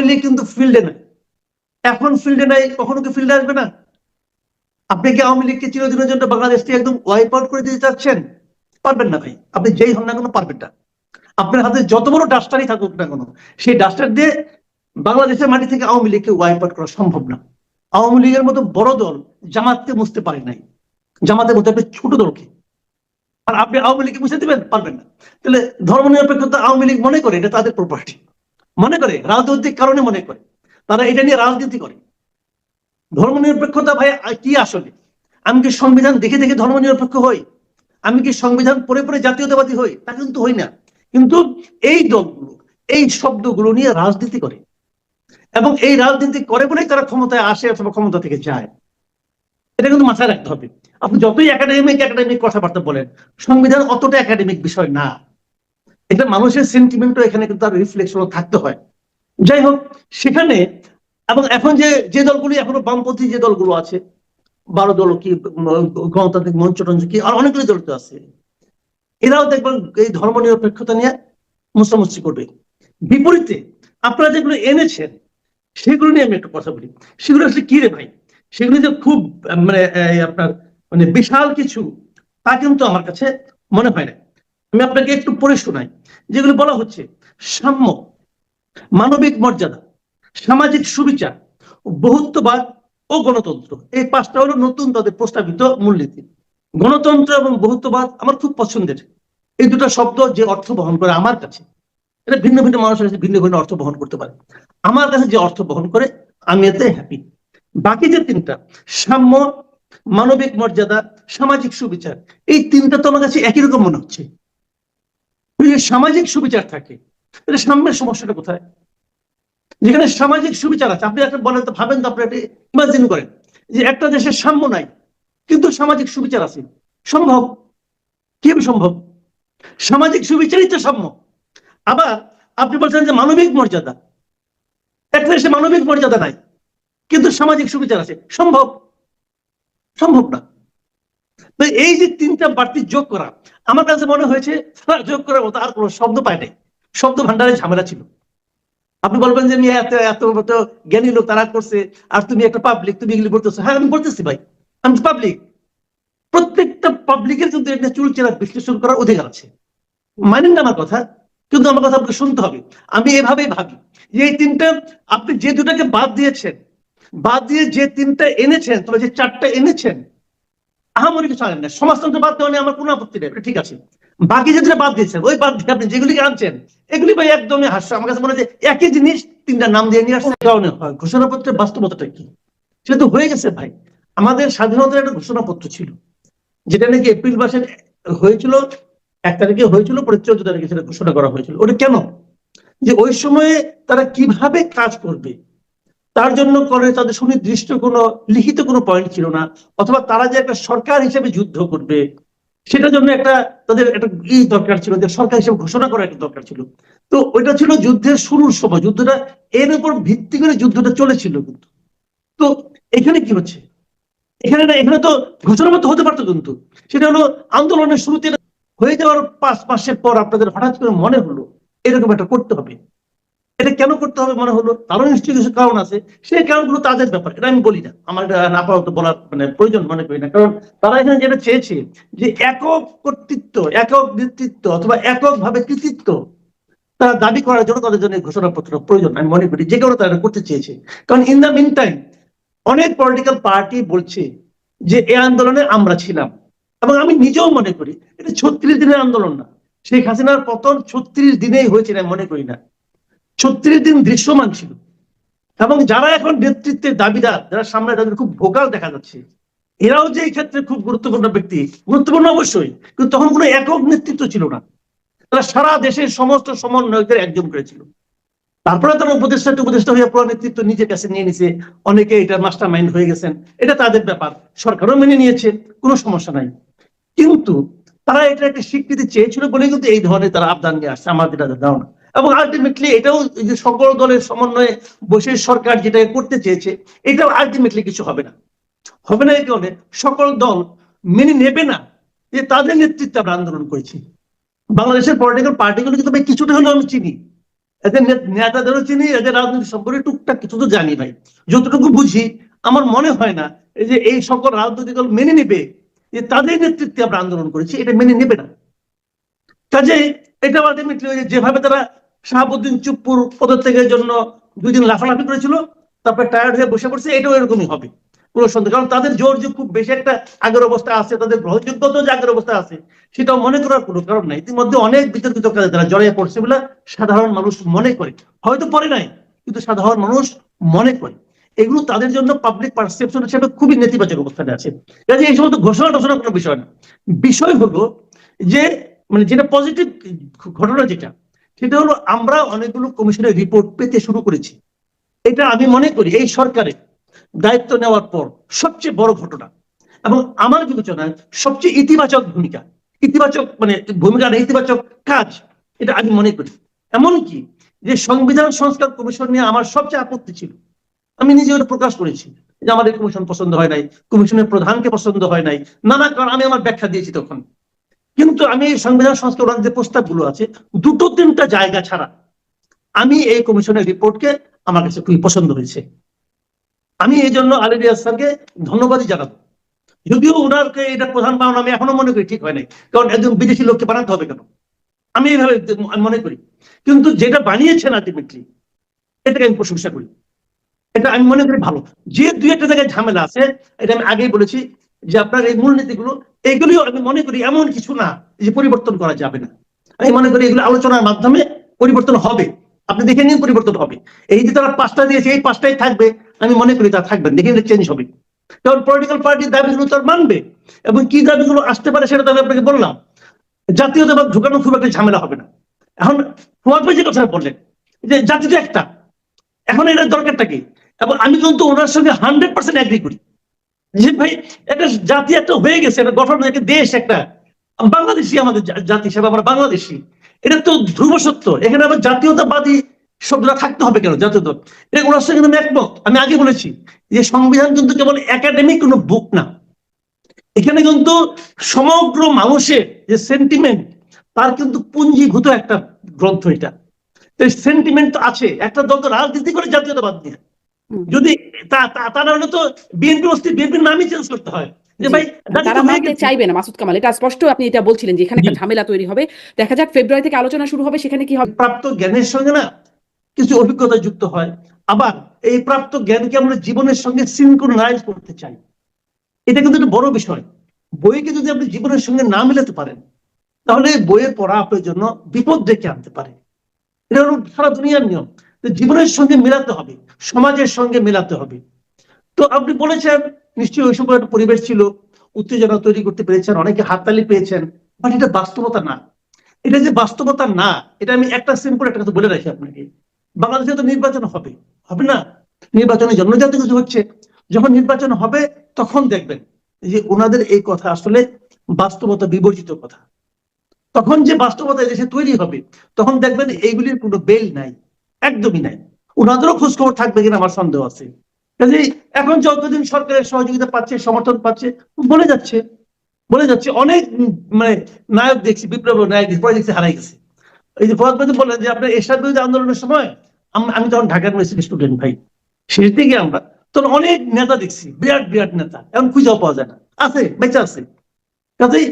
হইলে কিন্তু ফিল্ডে নাই। এখন ফিল্ডে নাই, কখনো কি ফিল্ডে আসবে না? আপনি কি আওয়ামী লীগকে চিরদিনের জন্য বাংলাদেশ থেকে একদম ওয়াইপ আউট করে দিতে চাচ্ছেন? পারবেন না ভাই। আপনি যেই হন না কোনো পারবেন না। আপনার হাতে যত বড় ডাস্টারই থাকুক না কোনো, সেই ডাস্টার দিয়ে বাংলাদেশের মাটি থেকে আওয়ামী লীগকে ওয়াইপ আউট করা সম্ভব না। আওয়ামী লীগের মতো বড় দল জামাতকে মুছতে পারে নাই। জামাতের মতো একটা ছোট দলকে। আর আপনি আওয়ামী লীগকে মুছে দিবেন, পারবেন না। তাহলে ধর্ম নিরপেক্ষতা আওয়ামী লীগ মনে করে, এটা তাদের প্রপার্টি মনে করে, রাজনৈতিক কারণে মনে করে। তারা এটা নিয়ে রাজনীতি করে। ধর্ম নিরপেক্ষতা ভাই কি আসলে? আমি কি সংবিধান দেখে দেখে ধর্ম নিরপেক্ষ হই? আমি কি সংবিধান পড়ে পড়ে জাতীয়তাবাদী হই? তা কিন্তু হই না। কিন্তু এই দলগুলো, এই শব্দগুলো নিয়ে রাজনীতি করে। এবং এই রাজনীতি করে বলেই তারা ক্ষমতায় আসে অথবা ক্ষমতা থেকে যায়। এটা কিন্তু মাথায় রাখতে হবে। আপনি যতই একাডেমিক একাডেমিক কথাবার্তা বলেন, সংবিধান অতটা একাডেমিক বিষয় না। এটা মানুষের সেন্টিমেন্টও এখানে কিন্তু তার রিফ্লেকশন থাকতে হয়। যাই হোক, সেখানে এবং এখন যে যে দলগুলি এখনও বামপন্থী যে দলগুলো আছে, বারো দল কি, গণতান্ত্রিক মঞ্চ টঞ্চ কি, আর অনেকগুলি দল তো আছে, এরাও দেখবেন এই ধর্ম নিরপেক্ষতা নিয়ে মুসামুসি করবে। বিপরীতে আপনারা যেগুলো এনেছেন, সেগুলো নিয়ে আমি একটু কথা বলি। সেগুলো আসলে কি রে ভাই? সেগুলো যে খুব মানে আপনার মানে বিশাল কিছু, তা কিন্তু আমার কাছে মনে হয় না। আমি আপনাকে একটু পড়ে শোনাই, যেগুলো বলা হচ্ছে, সাম্য, মানবিক মর্যাদা, সামাজিক সুবিচার, বহুত্ববাদ ও গণতন্ত্র। এই পাঁচটা হলো নতুন তাদের প্রস্তাবিত মূলনীতি। গণতন্ত্র এবং বহুত্ববাদ আমার খুব পছন্দের। এই দুটো শব্দ যে অর্থ বহন করে আমার কাছে, এটা ভিন্ন ভিন্ন মানুষের কাছে ভিন্ন ভিন্ন অর্থ বহন করতে পারে। আমার কাছে যে অর্থ বহন করে, আমি এতে হ্যাপি বাকি যে তিনটা, সাম্য, মানবিক মর্যাদা, সামাজিক সুবিচার, এই তিনটা তো আমার কাছে একই রকম মনে হচ্ছে। সামাজিক সুবিচার থাকে, তাহলে সাম্যের সমস্যাটা কোথায়? যেখানে সামাজিক সুবিচার আছে, আপনি একটা বলেন তো, ভাবেন তো আপনি একটা ইমাজিন করেন যে একটা দেশের সাম্য নাই, কিন্তু সামাজিক সুবিচার আছে। সম্ভব? কীভাবে সম্ভব? সামাজিক সুবিচারই তো সাম্য। আবার আপনি বলছেন যে মানবিক মর্যাদা। একটা দেশে মানবিক মর্যাদা নাই, কিন্তু সামাজিক সুবিচার আছে। সম্ভব? সম্ভব না। তো এই যে তিনটা বাড়তি যোগ করা, আমার কাছে মনে হয়েছে যোগ করার মতো আর কোনো শব্দ পায় নাই। শব্দ ভান্ডারে ঝামেলা ছিল। আপনি বলবেন যে এত এত মতো জ্ঞানী লোক তারা করছে, আর তুমি একটা পাবলিক তুমি এগুলি বলতেছো হ্যাঁ আমি বলতেছি ভাই। আমি পাবলিক প্রত্যেকটা পাবলিকের কিন্তু একটা চুলচেরা বিশ্লেষণ করার অধিকার আছে। মানেন না আমার কথা, কিন্তু আমার কথা আপনাকে শুনতে হবে। আমি এভাবেই ভাবি যে, এই তিনটা, আপনি যে দুটাকে বাদ দিয়েছেন, বাদ দিয়ে যে তিনটা এনেছেন তবে যে চারটা এনেছেন আহামরি কিছু আনেন না সমাজতন্ত্র বাদ দেওয়া নিয়ে আমার কোনো আপত্তি নেই। ঠিক আছে। বাকি যেটা বাদ দিয়েছেন ওই বাদ দিয়ে আপনি যেগুলিকে আনছেন এগুলি ভাই একদমই হাস্য আমার কাছে মনে হয় একই জিনিস তিনটা নাম দিয়ে নিয়ে আসছে। কারণে? হয় ঘোষণাপত্রের বাস্তবতাটা কি? সেটা তো হয়ে গেছে ভাই। আমাদের স্বাধীনতার একটা ঘোষণাপত্র ছিল যেটা নাকি এপ্রিল মাসে হয়েছিল এক তারিখে হয়েছিল পরে চোদ্দ তারিখে সেটা ঘোষণা করা হয়েছিল। ওটা কেন? যে ওই সময়ে তারা কীভাবে কাজ করবে? তার জন্য করে তাদের সুনির্দিষ্ট কোনো, লিখিত কোনো পয়েন্ট ছিল না, অথবা তারা যে একটা সরকার হিসেবে যুদ্ধ করবে, সেটার জন্য একটা তাদের একটা ই দরকার ছিল, যে সরকার হিসেবে ঘোষণা করা একটা দরকার ছিল। তো ওইটা ছিল যুদ্ধের শুরুর সময়, যুদ্ধটা এর উপর ভিত্তি করে যুদ্ধটা চলেছিল কিন্তু। তো এখানে কি হচ্ছে? এখানে না, এখানে তো ঘোষণা মতো হতে পারতো কিন্তু। সেটা হলো আন্দোলনের শুরুতে হয়ে যাওয়ার পাঁচ মাসের পর আপনাদের হঠাৎ করে মনে হলো, এরকম একটা করতে হবে। এটা কেন করতে হবে মনে হলো? তারও নিশ্চয়ই কিছু কারণ আছে। সেই কারণগুলো তাদের ব্যাপার, এটা আমি বলি না। আমার এটা আপাতত বলার মানে প্রয়োজন মনে করি না। কারণ তারা এখানে যেটা চেয়েছে, যে একক কর্তৃত্ব, একক নেতৃত্ব অথবা একক ভাবে কৃতিত্ব তারা দাবি করার জন্য তাদের জন্য ঘোষণাপত্র প্রয়োজন, আমি মনে করি। যে কারণে তারা করতে চেয়েছে। কারণ ইন দ্য মিন টাইম অনেক পলিটিক্যাল পার্টি বলছে যে এই আন্দোলনে আমরা ছিলাম। এবং আমি নিজেও মনে করি, এটা ছত্রিশ দিনের আন্দোলন না। শেখ হাসিনার পতন ছত্রিশ দিনেই হয়েছে আমি মনে করি না। ছত্রিশ দিন দৃশ্যমান ছিল। এবং যারা এখন নেতৃত্বের দাবিদার, যারা সামনে তাদের খুব ভোকাল দেখা যাচ্ছে, এরাও যে এই ক্ষেত্রে খুব গুরুত্বপূর্ণ ব্যক্তি, গুরুত্বপূর্ণ অবশ্যই, কিন্তু তখন কোনো একক নেতৃত্ব ছিল না। তারা সারা দেশের সমস্ত সমন্বয়কদের একজন করেছিল। তারপরে তারা উপদেষ্টা উপদেষ্টা হয়ে পুরো নেতৃত্ব নিজের কাছে নিয়ে নিছে। অনেকে এটা মাস্টার মাইন্ড হয়ে গেছেন। এটা তাদের ব্যাপার। সরকারও মেনে নিয়েছে, কোনো সমস্যা নাই। কিন্তু তারা এটা একটা স্বীকৃতি চেয়েছিল বলে কিন্তু এই ধরনের তারা আবদান নিয়ে আসছে। আমাদের না এবং আলটিমেটলি এটাও যে সকল দলের সমন্বয়ে বসে সরকার যেটা করতে চেয়েছে, এটাও আলটিমেটলি কিছু হবে না। হবে না এই কারণে সকল দল মেনে নেবে না যে তাদের নেতৃত্বে আমরা আন্দোলন করেছি। বাংলাদেশের পলিটিক্যাল পার্টিগুলো কিন্তু ভাই কিছুটা হলেও আমি চিনি। এদের নেতাদেরও চিনি, এদের রাজনীতি সম্পর্কে টুকটাক কিছু তো জানি ভাই। যতটুকু বুঝি, আমার মনে হয় না যে এই সকল রাজনৈতিক দল মেনে নেবে যে তাদের নেতৃত্বে আমরা আন্দোলন করেছি, এটা মেনে নেবে না। কাজে এটা আলটিমেটলি যেভাবে তারা শাহাবুদ্দিন চুপ্পুর পদত্যাগের জন্য দুই দিন লাফালাফি করেছিল, তারপরে টায়ার্ড হয়ে বসে পড়ছে, এটাও এরকমই হবে। কোনো সন্দেহ, কারণ তাদের জোর যে খুব বেশি একটা আগের অবস্থা আছে, তাদের গ্রহণযোগ্যতা যে আগের অবস্থা আছে, সেটাও মনে করার কোনো কারণ নাই। ইতিমধ্যে অনেক বিতর্কিত কাজে তারা জড়িয়ে পড়ছে বলে সাধারণ মানুষ মনে করে। হয়তো পরে নাই, কিন্তু সাধারণ মানুষ মনে করে। এগুলো তাদের জন্য পাবলিক পারসেপশন হিসেবে খুবই নেতিবাচক অবস্থানে আছে। কাজে এই সমস্ত ঘোষণা টোষণা কোনো বিষয় না। বিষয় হলো যে মানে যেটা পজিটিভ ঘটনা যেটা সেটা হলো আমরা অনেকগুলো কমিশনের রিপোর্ট পেতে শুরু করেছি। এটা আমি মনে করি এই সরকারের দায়িত্ব নেওয়ার পর সবচেয়ে বড় ঘটনা। এবং আমার বিবেচনায় সবচেয়ে ইতিবাচক ভূমিকা ইতিবাচক মানে ভূমিকা না, ইতিবাচক কাজ এটা আমি মনে করি। এমনকি যে সংবিধান সংস্কার কমিশন নিয়ে আমার সবচেয়ে আপত্তি ছিল আমি নিজে ওটা প্রকাশ করেছি যে এই কমিশন পছন্দ হয় নাই কমিশনের প্রধানকে পছন্দ হয় নাই নানা কারণ আমি আমার ব্যাখ্যা দিয়েছি তখন। কিন্তু আমি এই সংবিধান সংস্কার যে প্রস্তাবগুলো আছে, দুটো তিনটা জায়গা ছাড়া আমি এই কমিশনের রিপোর্টকে আমার কাছে খুবই পছন্দ হয়েছে। আমি এই জন্য আলিরিয়া স্যারকে ধন্যবাদই জানাব। যদিও ওনারকে এটা প্রধান পাওনা আমি এখনও মনে করি ঠিক হয় নাই, কারণ একজন বিদেশি লোককে বানাতে হবে কেন? আমি এইভাবে মনে করি। কিন্তু যেটা বানিয়েছেন আলটিমেটলি এটাকে আমি প্রশংসা করি। এটা আমি মনে করি ভালো। যে দুই একটা জায়গায় ঝামেলা আছে, এটা আমি আগেই বলেছি যে আপনার এই মূলনীতিগুলো, এগুলিও আমি মনে করি এমন কিছু না যে পরিবর্তন করা যাবে না। আমি মনে করি এগুলো আলোচনার মাধ্যমে পরিবর্তন হবে। আপনি দেখে নিন পরিবর্তন হবে। এই যে তারা পাঁচটা দিয়েছে, এই পাঁচটাই থাকবে, আমি মনে করি তা থাকবেন, দেখে নিলে চেঞ্জ হবে। কারণ পলিটিক্যাল পার্টির দাবিগুলো তার মানবে, এবং কি দাবিগুলো আসতে পারে সেটা তো আমি আপনাকে বললাম। জাতীয়তাবাদ ঢুকানো খুব একটা ঝামেলা হবে না। এখন ফুয়াদ যে কথা বললেন, যে জাতি একটা, এখন এটার দরকারটা কি? এবং আমি কিন্তু ওনার সঙ্গে হান্ড্রেড পার্সেন্ট এগ্রি করি। যে ভাই একটা জাতি একটা হয়ে গেছে একটা গঠন একটা দেশ একটা। বাংলাদেশি আমাদের জাতি হিসাবে, আমরা বাংলাদেশি। এটা তো ধ্রুব সত্য। এখানে আবার জাতীয়তাবাদী শব্দটা থাকতে হবে কেন? জাতীয়তা এটা ওনার সঙ্গে আমি একমত। আমি আগে বলেছি যে সংবিধান কিন্তু কেবল একাডেমিক কোনো বুক না। এখানে কিন্তু সমগ্র মানুষের যে সেন্টিমেন্ট তার কিন্তু পুঞ্জীভূত একটা গ্রন্থ এটা। সেন্টিমেন্ট তো আছে। একটা দল তো রাজনীতি করে জাতীয়তাবাদ নিয়ে। যদি তা তা- হলে বিএনপি অস্তিত্ব বিএনপির নামই চেঞ্জ করতে হয়। তারা মানতে চাইবে না মাসুদ কামাল এটা স্পষ্ট আপনি এটা বলছিলেন যে এখানে একটা ঝামেলা তৈরি হবে। দেখা যাক ফেব্রুয়ারি থেকে আলোচনা শুরু হবে সেখানে কি হবে। প্রাপ্ত জ্ঞানের সঙ্গে না কিছু অভিজ্ঞতা যুক্ত হয়। আবার এই প্রাপ্ত জ্ঞানকে আমরা জীবনের সঙ্গে সিনক্রোনাইজ করতে চাই। এটা কিন্তু একটা বড় বিষয়। বইকে যদি আপনি জীবনের সঙ্গে না মেলাতে পারেন তাহলে বইয়ের পড়া আপনার জন্য বিপদ ডেকে আনতে পারে। এটা হলো সারা দুনিয়ার নিয়ম। জীবনের সঙ্গে মেলাতে হবে, সমাজের সঙ্গে মেলাতে হবে। তো আপনি বলেছেন, নিশ্চয়ই ওই সময় একটা পরিবেশ ছিল, উত্তেজনা তৈরি করতে পেরেছেন, অনেকে হাততালি পেয়েছেন বাট এটা বাস্তবতা না। এটা যে বাস্তবতা না, এটা আমি একটা সিম্পল একটা কথা বলে রাখি আপনাকে। বাংলাদেশে তো নির্বাচন হবে হবে না? নির্বাচনের জন্য যাতে কিছু হচ্ছে। যখন নির্বাচন হবে, তখন দেখবেন যে ওনাদের এই কথা আসলে বাস্তবতা বিবর্জিত কথা। তখন যে বাস্তবতা দেশে তৈরি হবে, তখন দেখবেন এইগুলির কোনো বেল নাই। একদমই নাই। ওনাদেরও খোঁজখবর থাকবে কিনা আমার সন্দেহ আছে। এখন যতদিন সরকারের সহযোগিতা পাচ্ছে সমর্থন পাচ্ছে বলে যাচ্ছে। বলে যাচ্ছে অনেক মানে নায়ক দেখছি বিপ্লব নায়ক দেখছি, পরে দেখছি হারাই গেছে। এই যে ফরাদ যে বললেন যে আপনার এরশাদ বিরোধী আন্দোলনের সময় আমি তখন ঢাকা ইউনিভার্সিটি স্টুডেন্ট ভাই। শেষ দিকে আমরা তখন অনেক নেতা দেখছি বিরাট বিরাট নেতা। এখন খুঁজেও পাওয়া যায় না। আছে বেঁচে আছে। কাজেই